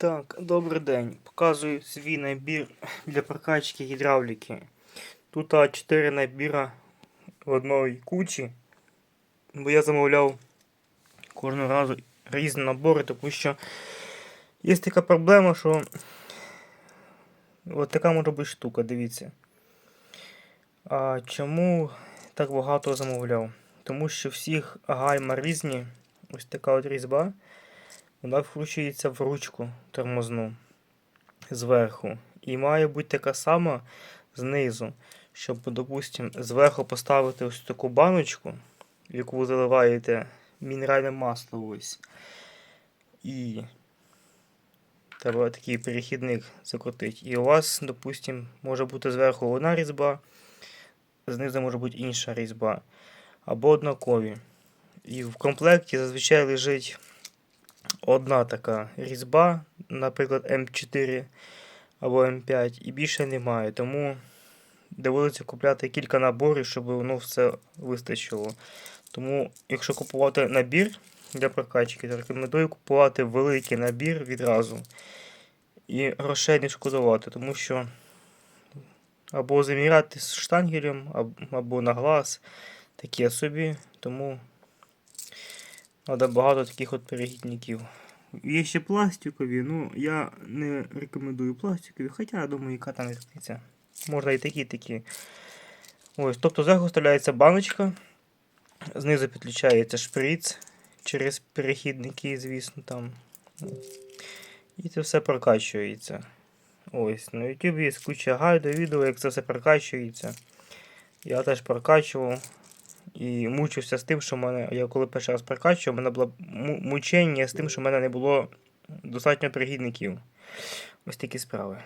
Так, добрий день. Показую свій набір для прокачки гідравліки. Тут 4 набіра в одній кучі. Бо я замовляв кожного разу різні набори, тому що є така проблема, що от така може бути штука, дивіться. А чому так багато замовляв? Тому що всіх гальма різні. Ось така от різьба. Вона вкручується в ручку тормозну зверху. І має бути така сама знизу, щоб, допустим, зверху поставити ось таку баночку, в яку ви заливаєте мінеральне масло ось. І треба такий перехідник закрутити. І у вас, допустим, може бути зверху одна різьба, знизу може бути інша різьба. Або однакові. І в комплекті зазвичай лежить одна така різьба, наприклад, М4 або М5, і більше немає. Тому доводиться купляти кілька наборів, щоб воно все вистачило. Тому, якщо купувати набір для прокачки, то рекомендую купувати великий набір відразу. І грошей не шкодувати, тому що або заміряти з штангелем, або на глаз, таке собі. Тому Треба багато таких от перехідників. Є ще пластикові, ну я не рекомендую пластикові, хоча я думаю, яка там різниця. Можна і такі, такі. Ось, тобто зверху вставляється баночка, знизу підключається шприц через перехідники, звісно, там. І це все прокачується. Ось, на YouTube є куча гайду, відео, як це все прокачується. Я теж прокачував. І мучився з тим, що в мене, я коли перший раз прокачував, мене було му- мучення з тим, що в мене не було достатньо пригідників. Ось такі справи.